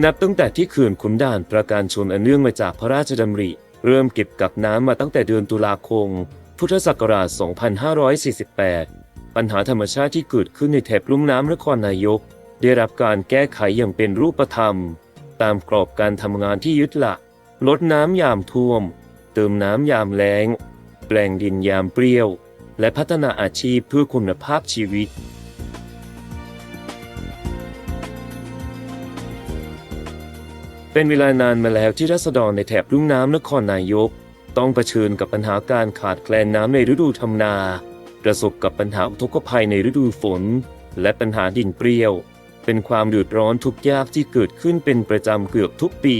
นับตั้งแต่ที่เขื่อนขุนด่านประการชนอันเนื่องมาจากพระราชดำริ เริ่มเก็บกักน้ำมาตั้งแต่เดือนตุลาคม พุทธศักราช 2548 ปัญหาธรรมชาติที่เกิดขึ้นในแถบลุ่มน้ำนครนายก ได้รับการแก้ไขอย่างเป็นรูปธรรม ตามกรอบการทำงานที่ยึดหลัก ลดน้ำยามท่วม เติมน้ำยามแล้ง แปลงดินยามเปรี้ยว และพัฒนาอาชีพเพื่อคุณภาพชีวิต เป็นเวลานานมาแล้วที่รัษฎรในแถบลุ่มน้ำนครนายก ต้องเผชิญกับปัญหาการขาดแคลนน้ำในฤดูทำนา ประสบกับปัญหาอุทกภัยในฤดูฝน และปัญหาดินเปรี้ยว เป็นความเดือดร้อนทุกยากที่เกิดขึ้นเป็นประจำเกือบทุกปี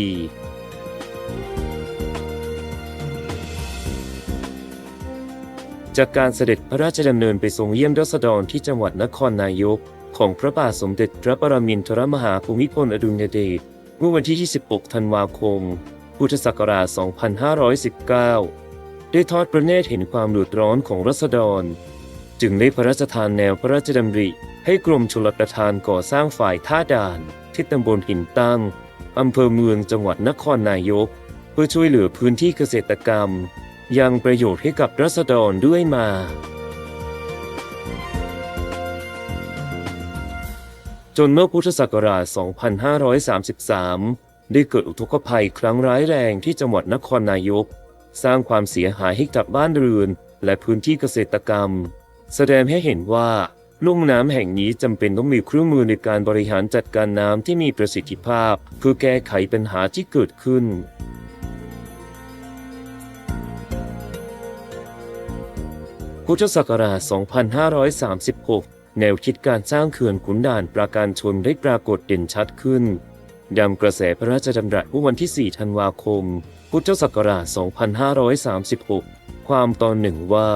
จากการเสด็จพระราชดำเนินไปทรงเยี่ยมรัษฎรที่จังหวัดนครนายก ของพระบาทสมเด็จพระปรมินทรมหาภูมิพลอดุลยเดช มื่อวันที่ 26 ธันวาคม พุทธศักราช 2519 ได้ทอดพระเนตรเห็นความเดือดร้อนของรัษฎร จึงได้พระราชทานแนวพระราชดำริ ให้กรมชลประทานก่อสร้างฝ่ายท่าด่านที่ตำบลหินตั้งอำเภอเมืองจังหวัดนครนายก เพื่อช่วยเหลือพื้นที่เกษตรกรรม ยังประโยชน์ให้กับรัษฎรด้วยมา จนเมื่อพุทธศักราช 2533 ได้เกิดอุทกภัยครั้งร้ายแรงที่จังหวัดนครนายก สร้างความเสียหายให้กับบ้านเรือน และพื้นที่เกษตรกรรม แสดงให้เห็นว่าลุ่มน้ำแห่งนี้จำเป็นต้องมีเครื่องมือในการบริหารจัดการน้ำที่มีประสิทธิภาพ เพื่อแก้ไขปัญหาที่เกิดขึ้น พุทธศักราช 2536 แนวคิดการสร้างเขื่อนขุนด่านปราการชนได้ปรากฏเด่นชัดขึ้นดำกระแสพระราชดำรัสเมื่อวันที่ 4 ธันวาคม พุทธศักราช 2536 ความตอนหนึ่งว่า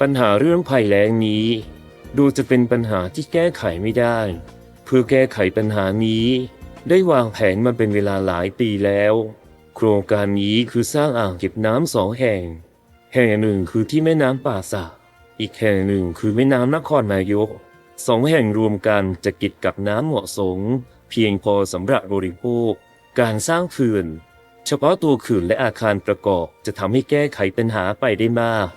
ปัญหาเรื่องภัยแล้งนี้ ดูจะเป็นปัญหาที่แก้ไขไม่ได้ เพื่อแก้ไขปัญหานี้ ได้วางแผนมาเป็นเวลาหลายปีแล้ว โครงการนี้คือสร้างอ่างเก็บน้ำสองแห่ง แห่งหนึ่งคือที่แม่น้ำป่าสัก อีกแห่งหนึ่งคือแม่น้ำนครนายกสองแห่งรวมกันจะกิดกับน้ำเหมาะสม เพียงพอสำหรับบริโภค การสร้างเขื่อนเฉพาะตัวเขื่อนและอาคารประกอบจะทำให้แก้ไขปัญหาไปได้มาก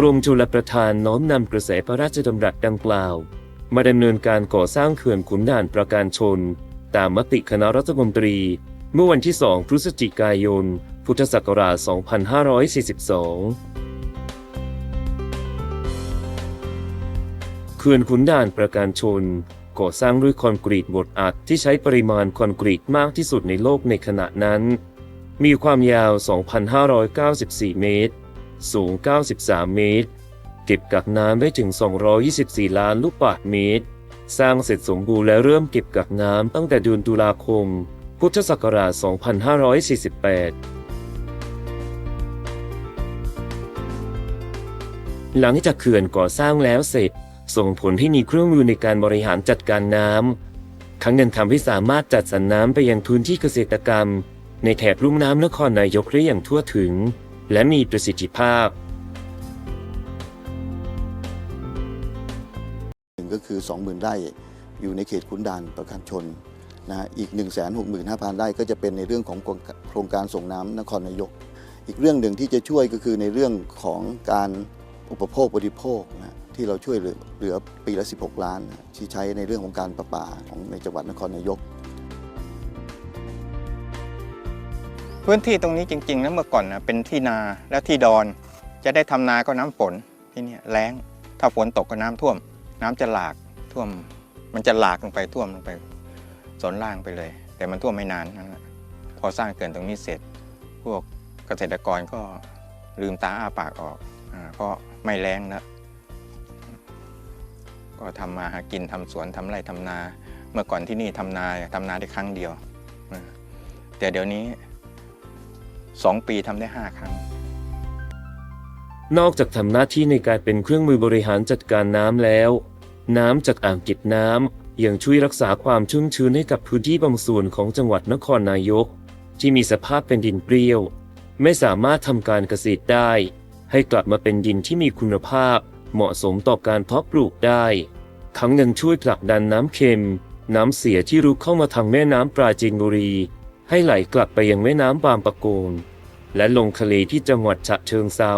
กรมชลประทานน้อมนำกระแสพระราชดำรัสดังกล่าว มาดำเนินการก่อสร้างเขื่อนขุนด่านประการชน ตามมติคณะรัฐมนตรี เมื่อวันที่ 2 พฤศจิกายน พุทธศักราช 2542เขื่อนขุนด่านประการชน ก่อสร้างด้วยคอนกรีตบดอัดที่ใช้ปริมาณคอนกรีตมากที่สุดในโลกในขณะนั้น มีความยาว 2,594 เมตร สูง 93 เมตร เก็บกักน้ำได้ถึง 224 ล้านลูกบาศก์เมตร สร้างเสร็จสมบูรณ์และเริ่มเก็บกักน้ำตั้งแต่เดือนตุลาคม พุทธศักราช 2548หลังจากเขื่อนก่อสร้างแล้วเสร็จ ส่งผลให้มีเครื่องมือในการบริหารจัดการน้ำทั้งยังทำให้สามารถจัดสรรน้ำไปยังพื้นที่เกษตรกรรม ในแถบลุ่มน้ำนครนายกได้อย่างทั่วถึง และมีประสิทธิภาพหนึ่งก็คือ 20,000 ไร่อยู่ในเขตขุนด่านประการชนนะอีก 165,000 ไร่ก็จะเป็นในเรื่องของโครงการส่งน้ำนครนายก อีกเรื่องหนึ่งที่จะช่วยก็คือในเรื่องของการอุปโภคบริโภคนะที่เราช่วยเหลือเหลือปีละ 16 ล้าน ที่ใช้ในเรื่องของการประปาของในจังหวัดนครนายก พื้นที่ตรงนี้จริงๆแล้วเมื่อก่อนนะเป็นที่นาแล้วที่ดอน จะได้ทำนาก็น้ำฝนที่นี่แล้ง ถ้าฝนตกก็น้ำท่วม น้ำจะหลากท่วม มันจะหลากลงไปท่วมลงไปสนล่างไปเลย แต่มันท่วมไม่นานนั่นแหละพอสร้างเขื่อนตรงนี้เสร็จ พวกเกษตรกรก็ลืมตาอ้าปากออกอาเพราะไม่แรงนะก็ทำมาหากินทำสวนทำไร่ทำนา เมื่อก่อนที่นี่ทำนาทำนาได้ครั้งเดียวแต่เดี๋ยวนี้ สองปีทำได้ห้าครั้ง นอกจากทำหน้าที่ในการเป็นเครื่องมือบริหารจัดการน้ำแล้ว น้ำจากอ่างเก็บน้ำยังช่วยรักษาความชุ่มชื้นให้กับพื้นที่บางส่วนของจังหวัดนครนายก ที่มีสภาพเป็นดินเปรี้ยว ไม่สามารถทำการเกษตรได้ ให้กลับมาเป็นดินที่มีคุณภาพ เหมาะสมต่อการเพาะปลูกได้ ทั้งยังช่วยผลักดันน้ำเค็ม น้ำเสียที่รุกเข้ามาทางแม่น้ำปราจีนบุรี ให้ไหลกลับไปยังแม่น้ำบางปะกง และลงทะเลที่จังหวัดฉะเชิงเซา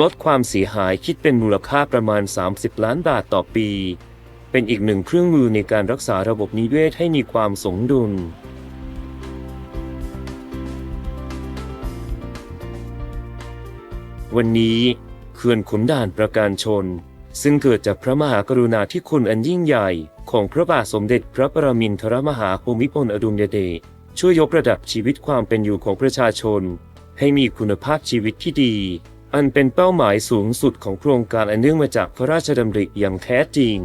ลดความเสียหายคิดเป็นมูลค่าประมาณ 30 ล้านบาทต่อปี เป็นอีกหนึ่งเครื่องมือในการรักษาระบบนิเวศให้มีความสมดุลวันนี้เขื่อนขุนด่านประการชน ซึ่งเกิดจากพระมหากรุณาธิคุณอันยิ่งใหญ่ ของพระบาทสมเด็จพระปรมินทรมหาภูมิพลอดุลยเดช ช่วยยกระดับชีวิตความเป็นอยู่ของประชาชน ให้มีคุณภาพชีวิตที่ดี อันเป็นเป้าหมายสูงสุดของโครงการอันเนื่องมาจากพระราชดำริอย่างแท้จริง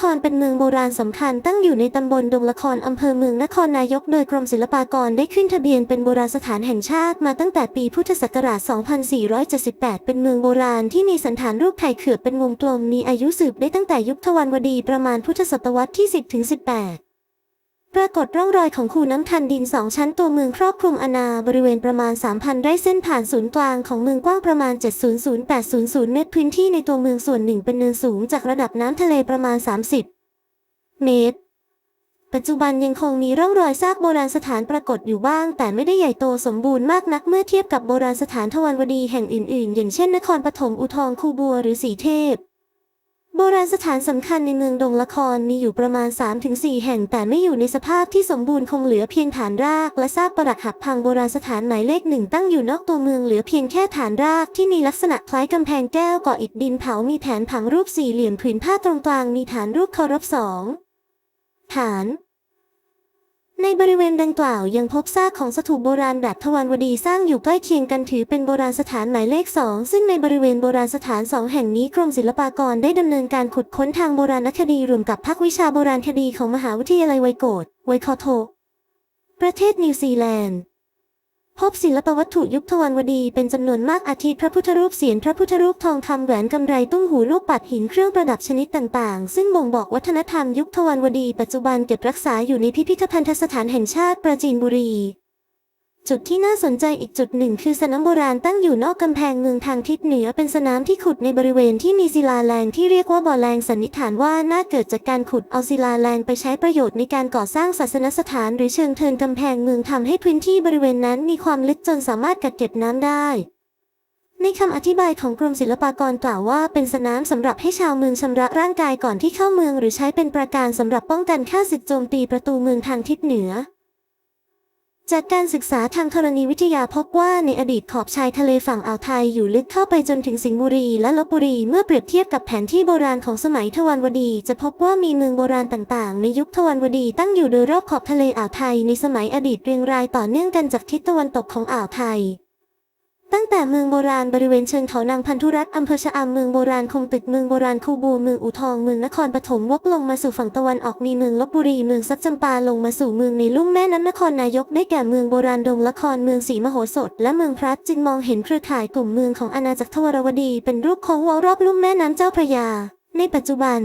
ครเป็นเมืองโบราณสำคัญตั้งอยู่ในตำบลดงละครอำเภอเมืองนครนายกโดยกรมศิลปากรได้ขึ้นทะเบียนเป็นโบราณสถานแห่งชาติมาตั้งแต่ปีพุทธศักราช 2478 เป็นเมืองโบราณที่มีสันฐานรูปไข่เขือบเป็นวงกลมมีอายุสืบได้ตั้งแต่ยุคทวันวดีประมาณพุทธศตวรรษที่ 10 ถึง 18 ปรากฏร่องรอยของคูน้ำทันดินสองชั้นตัวเมืองครอบคลุมอาณาบริเวณประมาณ 3,000 ไร่เส้นผ่านศูนย์กลางของเมืองกว้างประมาณ 700-800 เมตรพื้นที่ในตัวเมืองส่วนหนึ่งเป็นเนินสูงจากระดับน้ำทะเลประมาณ 30 เมตร ปัจจุบันยังคงมีร่องรอยซากโบราณสถานปรากฏอยู่บ้าง แต่ไม่ได้ใหญ่โตสมบูรณ์มากนักเมื่อเทียบกับโบราณสถานทวันวดีแห่งอื่นๆ อย่างเช่นนครปฐมอุทองคูบัวหรือสีเทพ โบราณสถานสำคัญในเมืองดงละครมีอยู่ประมาณ 3-4 แห่งแต่ไม่อยู่ในสภาพที่สมบูรณ์คงเหลือเพียงฐานรากและซากปรักหักพังโบราณสถานหมายเลขหนึ่งตั้งอยู่นอกตัวเมืองเหลือเพียงแค่ฐานรากที่มีลักษณะคล้ายกำแพงแก้วก่ออิฐดินเผามีแผนผังรูปสี่เหลี่ยมผืนผ้าตรงกลางมีฐานรูปเคารพสองฐาน ในบริเวณดังกล่าวยังพบซากของสถูปโบราณแบบทวารวดีสร้างอยู่ใกล้เคียงกันถือเป็นโบราณสถานหมายเลขสองซึ่งในบริเวณโบราณสถานสองแห่งนี้กรมศิลปากรได้ดำเนินการขุดค้นทางโบราณคดีรวมกับภาควิชาโบราณคดีของมหาวิทยาลัยไวโกดไวคอโท ประเทศนิวซีแลนด์ พบศิลปวัตถุยุคทวันวดีเป็นจำนวนมากอาทิพระพุทธรูปเสียนพระพุทธรูปทองคำแหวนกำไรตุ้งหูลูกปัดหินเครื่องประดับชนิดต่างๆ ซึ่งบ่งบอกวัฒนธรรมยุคทวันวดี ปัจจุบันเก็บรักษาอยู่ในพิพิธภัณฑสถานแห่งชาติปราจีนบุรี จุดที่น่าสนใจอีกจุดหนึ่งคือสนามโบราณตั้งอยู่นอกกำแพงเมืองทางทิศเหนือเป็นสนามที่ขุดในบริเวณที่มีศิลาแรงที่เรียกว่าบ่อแรงสันนิษฐานว่าน่าเกิดจากการขุดเอาศิลาแรงไปใช้ประโยชน์ในการก่อสร้างศาสนสถาน หรือเชิงเทินกำแพงเมืองทำให้พื้นที่บริเวณนั้นมีความลึกจนสามารถกักเก็บน้ำได้ในคำอธิบายของกรมศิลปากรกล่าวว่าเป็นสนามสำหรับให้ชาวเมืองชำระร่างกายก่อนที่เข้าเมือง หรือใช้เป็นประการสำหรับป้องกันข้าศึกโจมตีประตูเมืองทางทิศเหนือ จากการศึกษาทางธรณีวิทยาพบว่าในอดีตขอบชายทะเลฝั่งอ่าวไทยอยู่ลึกเข้าไปจนถึงสิงห์บุรีและลบบุรี เมื่อเปรียบเทียบกับแผนที่โบราณของสมัยทวันวดี จะพบว่ามีเมืองโบราณต่างๆ ในยุคทวันวดีตั้งอยู่โดยรอบขอบทะเลอ่าวไทยในสมัยอดีตเรียงรายต่อเนื่องกันจากทิศตะวันตกของอ่าวไทย ตั้งแต่เมืองโบราณบริเวณเชิงเขานางพันธุรัตน์อำเภอชะอำเมืองโบราณคงตึกเมืองโบราณคูบูเมืองอูทองเมืองนครปฐมวกลงมาสู่ฝั่งตะวันออกมีเมืองลบบุรีเมืองซับจำปาลงมาสู่เมืองในลุ่มแม่น้ำนครนายกได้แก่เมืองโบราณดงละครเมืองศรีมโหสถ และเมืองพระจึงมองเห็นเครือข่ายกลุ่มเมืองของอาณาจักรทวารวดี เป็นรูปโค้งวอลรอบลุ่มแม่น้ำเจ้าพระยา ในปัจจุบัน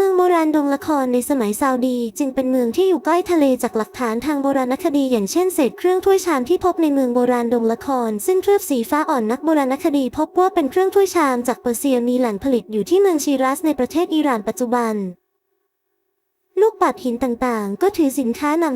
มืองโบราณดงละครในสมัยซาอุดีจึงเป็นเมืองที่อยู่ใกล้ทะเลจากหลักฐานทางโบราณคดีอย่างเช่นเศษเครื่องถ้วยชามที่พบในเมืองโบราณดงละคร ซึ่งเคลือบสีฟ้าอ่อนนักโบราณคดีพบว่าเป็นเครื่องถ้วยชามจากเปอร์เซียมีแหล่งผลิตอยู่ที่เมืองชีรัสในประเทศอิหร่านปัจจุบัน ลูกปัดหินต่างๆ ก็ถือสินค้านำ